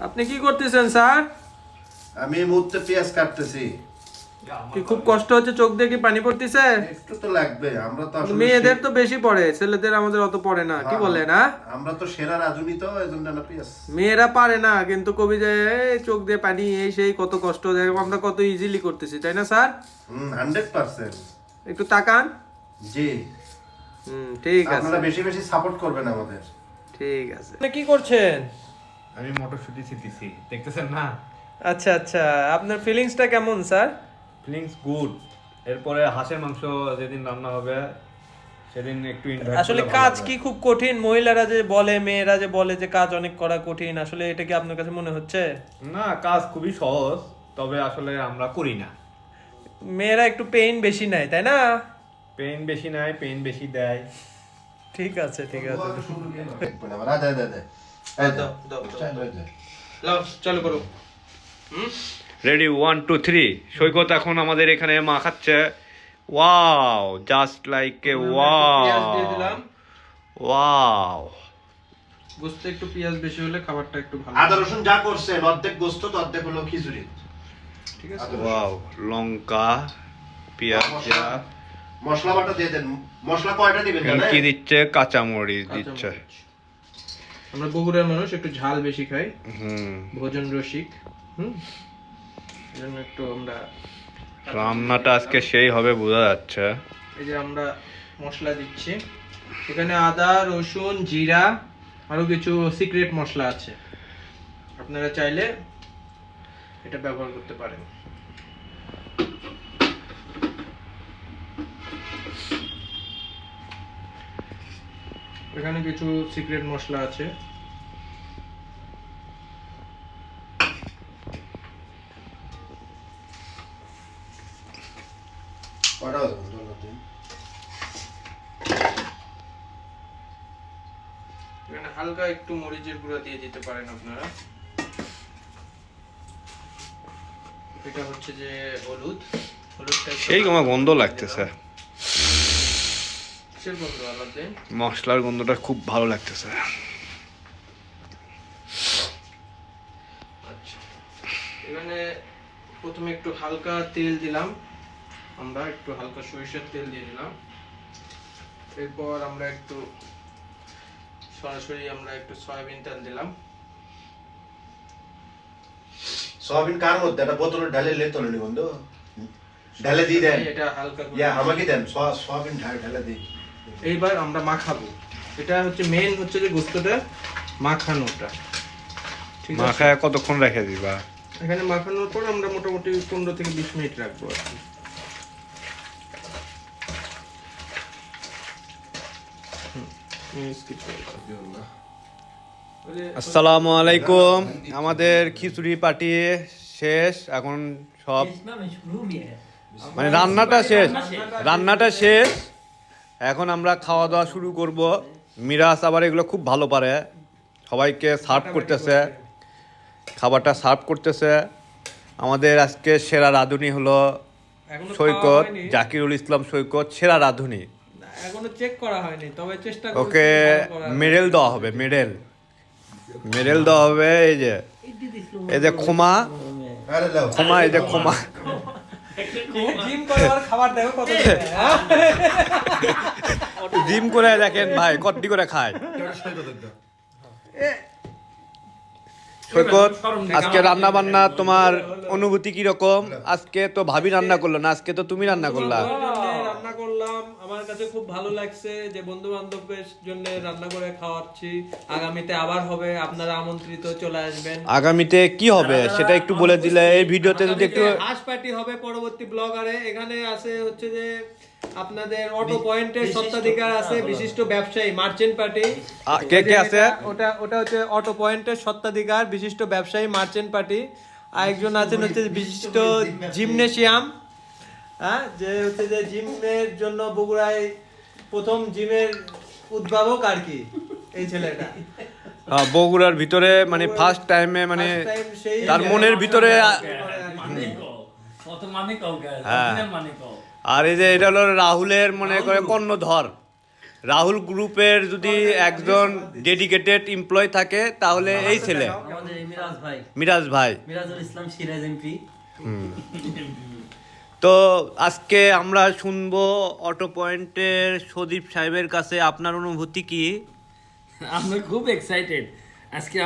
আপনি কি করতেছেন স্যার? আমি এই মুহূর্তে পেঁয়াজ কাটতেছি। কি খুব কষ্ট হচ্ছে চোখ দিয়ে কি পানি পড়তেছে? একটু তো লাগবে আমরা তো আসলে মেয়েদের তো বেশি পড়ে ছেলেদের আমাদের অত পড়ে না কি বলে না আমরা তো সেরা রাজুনি তো এই জন্য না পেঁয়াজ। মেয়েরা পারে না কিন্তু কবি যে চোখ দিয়ে পানি এই সেই কত কষ্ট দেয় আমরা কত ইজিলি করতেছি তাই না স্যার? হুম হান্ড্রেড পার্সেন্ট একটু তাকান। জি। হুম ঠিক আছে। আপনারা বেশি বেশি সাপোর্ট করবেন আমাদের। ঠিক আছে। আপনি কি করছেন? আমি মটরশুটি ছিটিছি দেখতেছেন না? আচ্ছা আচ্ছা আপনার ফিলিংসটা কেমন স্যার? ফিলিংস গুড এরপরে হাঁসের মাংস যেদিন রান্না হবে সেদিন একটু আসলে কাজ কি খুব কঠিন? মহিলারা যে বলে মেয়েরা যে বলে যে কাজ অনেক করা কঠিন আসলে এটা কি আপনার কাছে মনে হচ্ছে? না কাজ খুবই সহজ তবে আসলে আমরা করি না। মেয়েরা একটু পেইন বেশি নেয় তাই না? পেইন বেশি নাই পেইন বেশি দেয়। ঠিক আছে ঠিক আছে। চাল হয়ে চালু করো। Ready one two three Saikat এখন আমাদের এখানে মা খাচ্ছে। Wow just like a wow wow গোস্ত একটু পেঁয়াজ বেশি হলে খাবারটা একটু ভালো আদা রসুন যা করছেন অর্ধেক গোস্ত তো অর্ধেক হলো খিচুড়ি। ঠিক আছে? ওয়াও লঙ্কা পেঁয়াজ মশলা। বাটা দিয়ে দেন। মশলা কয়টা দিবেন কি দিচ্ছে কাঁচামরিচ দিচ্ছে। আমরা বগুড়ার মানুষ একটু ঝাল বেশি খাই। হুম। ভোজন রসিক হুম? এজন্য একটু আমরা রান্নাটা আজকে সেই হবে বোঝা যাচ্ছে। এই যে আমরা মশলা দিচ্ছি। এখানে আদা রসুন জিরা আরও কিছু সিক্রেট মশলা আছে। আপনারা চাইলে এটা ব্যবহার করতে পারেন। এখানে কিছু সিক্রেট মশলা আছে। এখানে হালকা একটু মরিচের গুঁড়া দিয়ে দিতে পারেন আপনারা। এটা হচ্ছে যে হলুদ। হলুদটা আমার গন্ধ লাগতেছে। মশলার গন্ধটা খুব ভালো লাগতেছে। আচ্ছা। এখানে প্রথমে একটু হালকা তেল দিলাম আমরা একটু হালকা সরিষার তেল দিয়ে দিলাম। এরপর আমরা একটু সরাসরি আমরা একটু সয়াবিন তেল দিলাম। সয়াবিন কার মধ্যে? একটা বোতলে ঢালে লে তোলেনি বন্ধু। ঢালে দিয়ে দেন। এটা হালকা ইয়া আমাকে দেন। সয়া- সয়াবিন ঢালে ঢালে দিই। এইবার আমরা মাখাবো। এটা হচ্ছে মেন হচ্ছে যে গোস্তটা মাখানোটা। ঠিক আছে? মাখায় কতক্ষণ রেখে দিবা? এখানে মাখানোর পর আমরা মোটামুটি পনেরো থেকে বিশ মিনিট রাখব আর কি। আসসালামু আলাইকুম। আমাদের খিচুড়ি পার্টি শেষ। এখন সব মানে রান্নাটা শেষ। রান্নাটা শেষ। এখন আমরা খাওয়া দাওয়া শুরু করব। মিরাজ আবার এগুলো খুব ভালো পারে। সবাইকে সার্ভ করতেছে। খাবারটা সার্ভ করতেছে। আমাদের আজকে সেরা রাঁধুনি হলো সৈকত জাকিরুল ইসলাম সৈকত সেরা রাঁধুনি। এখনও চেক করা হয়নি তবে চেষ্টা ওকে মেডেল দেওয়া হবে মেডেল। মেডেল দেওয়া হবে এই যে এই যে ক্ষমা। আরে ক্ষমা এই যে ক্ষমা। জিম করে আর খাবার দেখো কত হ্যাঁ? জিম করে দেখেন ভাই কটি করে খায়। সৈকত আজকে রান্না বান্না তোমার অনুভূতি কি রকম আজকে তো ভাবি রান্না করল না আজকে তো তুমি রান্না করলা। জন্যে রান্না করলাম। আমার কাছে খুব ভালো লাগছে যে বন্ধু বান্ধবের জন্য রান্না করে খাওয়াচ্ছি। আগামীতে আবার হবে আপনারা আমন্ত্রিত চলে আসবেন। আগামীতে কি হবে? সেটা একটু বলে দিলে এই ভিডিওতে যদি একটু হাঁস পার্টি হবে পরবর্তী ব্লগারে এখানে আছে হচ্ছে যে আপনাদের অটো পয়েন্টের সত্ত্বাধিকার আছে বিশিষ্ট ব্যবসায়ী মার্চেন্ট পার্টি। কে কে আছে? ওটা ওটা হচ্ছে অটো পয়েন্টের সত্ত্বাধিকার বিশিষ্ট ব্যবসায়ী মার্চেন্ট পার্টি। আর একজন আছেন হচ্ছে বিশিষ্ট জিমনেশিয়াম হ্যাঁ? যে হচ্ছে যে জিমের জন্য বগুড়ায় প্রথম জিমের উদ্ভাবক আর কি এই ছেলেটা। আহ, বগুড়ার ভিতরে মানে ফার্স্ট টাইমে মানে তার মনের ভিতরে মানে মানে কও guys, হ্যাঁ। মানে আর এই যে এটা হলো রাহুলের মনে করে কর্ণধর। রাহুল গ্রুপের যদি একজন ডেডিকেটেড এমপ্লয় থাকে তাহলে এই ছেলে। মিরাজ ভাই। মিরাজ ভাই। মিরাজুল ইসলাম সিরাজ এমপি। তো আজকে আমরা শুনব অটো পয়েন্টের সদীপ সাহেবের কাছে। আপনার অনুভূতি কি? আমরা খুব এক্সাইটেড আজকে